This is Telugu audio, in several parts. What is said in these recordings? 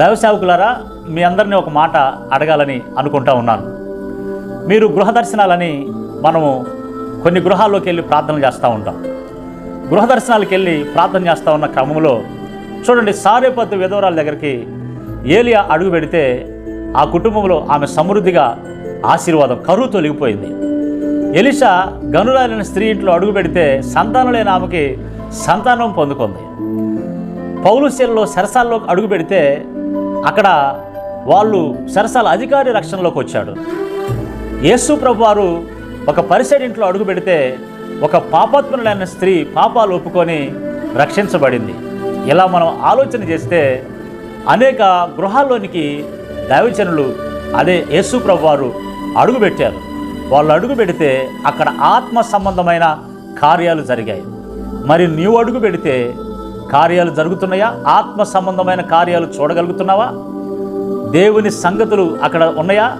దైవ సేవకులారా మీ అందరినీ ఒక మాట అడగాలని అనుకుంటా ఉన్నాను. మీరు గృహ దర్శనాలని మనము కొన్ని గృహాల్లోకి వెళ్ళి ప్రార్థన చేస్తూ ఉంటాం. గృహ దర్శనాలకు వెళ్ళి ప్రార్థన చేస్తూ ఉన్న క్రమంలో చూడండి సారేపత్తు విధవరాల దగ్గరికి ఏలియా అడుగు పెడితే ఆ కుటుంబంలో ఆమె సమృద్ధిగా ఆశీర్వాదం కరువు తొలగిపోయింది. ఎలిషా గనురాలైన స్త్రీ ఇంట్లో అడుగు పెడితే సంతానం లేని ఆమెకి సంతానం పొందుకుంది. పౌలుశీలలో సరసాల్లో అడుగు పెడితే అక్కడ వాళ్ళు సరసాల అధికారి రక్షణలోకి వచ్చాడు. యేసు ప్రభు వారు ఒక పరిసెడ్ ఇంట్లో అడుగు పెడితే ఒక పాపాత్ములైన స్త్రీ పాపాలు ఒప్పుకొని రక్షించబడింది. ఇలా మనం ఆలోచన చేస్తే అనేక గృహాల్లోనికి దైవజనులు అదే యేసు ప్రభు వారు అడుగు పెట్టారు. వాళ్ళు అడుగు పెడితే అక్కడ ఆత్మ సంబంధమైన కార్యాలు జరిగాయి. మరి నీవు అడుగు పెడితే కార్యాలు జరుగుతున్నాయా? ఆత్మ సంబంధమైన కార్యాలు చూడగలుగుతున్నావా? దేవుని సంగతులు అక్కడ ఉన్నాయా?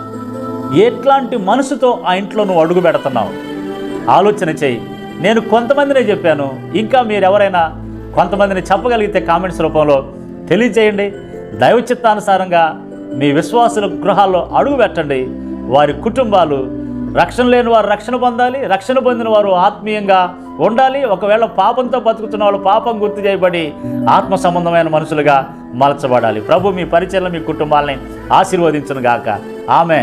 ఎట్లాంటి మనసుతో ఆ ఇంట్లో నువ్వు అడుగు పెడుతున్నావు? ఆలోచన చేయి. నేను కొంతమందినే చెప్పాను. ఇంకా మీరు ఎవరైనా కొంతమందిని చెప్పగలిగితే కామెంట్స్ రూపంలో తెలియజేయండి. దైవచిత్తానుసారంగా మీ విశ్వాసుల గృహాల్లో అడుగు పెట్టండి. వారి కుటుంబాలు రక్షణ లేని వారు రక్షణ పొందాలి రక్షణ పొందిన వారు ఆత్మీయంగా ఉండాలి. ఒకవేళ పాపంతో బతుకుతున్న వాళ్ళు పాపం గుర్తు చేయబడి ఆత్మ సంబంధమైన మనుషులుగా మలచబడాలి. ప్రభు మీ పరిచయం మీ కుటుంబాలని ఆశీర్వదించను గాక ఆమె